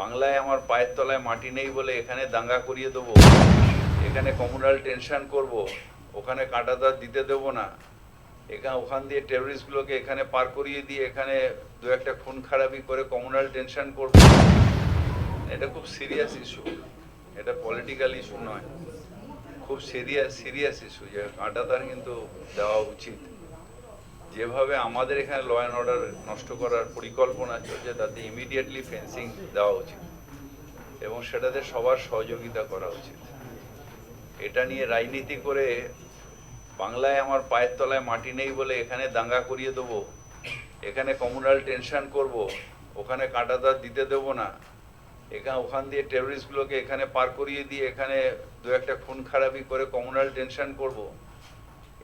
বাংলায় আমার পায়ের তলায় মাটি নেই বলে এখানে দাঙ্গা করিয়ে দেবো, এখানে কমিউনাল টেনশন করব, ওখানে কাঁটাতার দিতে দেবো না। এখানে, ওখান দিয়ে টেররিস্টগুলোকে এখানে পার করিয়ে দিয়ে এখানে দু একটা খুন খারাপি করে কমিউনাল টেনশন করব। এটা খুব সিরিয়াস ইস্যু এটা পলিটিক্যাল ইস্যু নয়। খুব সিরিয়াস সিরিয়াস ইস্যু যে কাঁটাতার কিন্তু দেওয়া উচিত। যেভাবে আমাদের এখানে ল অ্যান্ড অর্ডার নষ্ট করার পরিকল্পনা চলছে, তাতে ইমিডিয়েটলি ফেন্সিং দেওয়া উচিত এবং সেটাতে সবার সহযোগিতা করা উচিত। এটা নিয়ে রাজনীতি করে বাংলায় আমার পায়ের তলায় মাটি নেই বলে এখানে দাঙ্গা করিয়ে দেবো, এখানে কমিউনাল টেনশন করব, ওখানে কাঁটাতার দিতে দেবো না এখানে ওখান দিয়ে টেররিস্টগুলোকে এখানে পার করিয়ে দিয়ে এখানে দু একটা খুন খারাপি করে কমিউনাল টেনশন করব।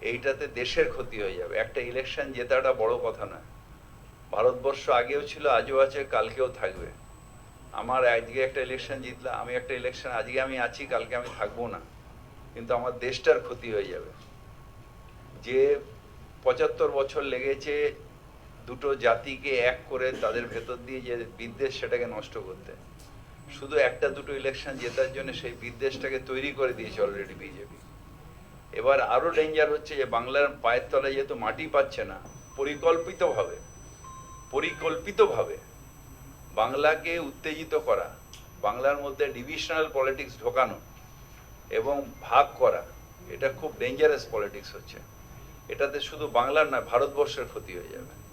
এইটাতে দেশের ক্ষতি হয়ে যাবে। একটা ইলেকশন জেতাটা বড় কথা না ভারতবর্ষ আগেও ছিল, আজও আছে, কালকেও থাকবে। আমার আজকে একটা ইলেকশন জিতলাম আমি একটা ইলেকশন আজকে আমি আছি, কালকে আমি থাকব না। কিন্তু আমার দেশটার ক্ষতি হয়ে যাবে। যে পঁচাত্তর বছর লেগেছে, দুটো জাতিকে এক করে তাদের ভেতর দিয়ে যে বিদ্বেষ সেটাকে নষ্ট করতে। শুধু একটা দুটো ইলেকশন জেতার জন্য সেই বিদ্বেষটাকে তৈরি করে দিয়েছে অলরেডি বিজেপি এবার আরও ডেঞ্জার হচ্ছে যে বাংলার পায়ের তলায় যেহেতু মাটি পাচ্ছে না, পরিকল্পিতভাবে পরিকল্পিতভাবে বাংলাকে উত্তেজিত করা, বাংলার মধ্যে ডিভিশনাল পলিটিক্স ঢোকানো এবং ভাগ করা, এটা খুব ডেঞ্জারাস পলিটিক্স হচ্ছে। এটাতে শুধু বাংলার না ভারতবর্ষের ক্ষতি হয়ে যাবে।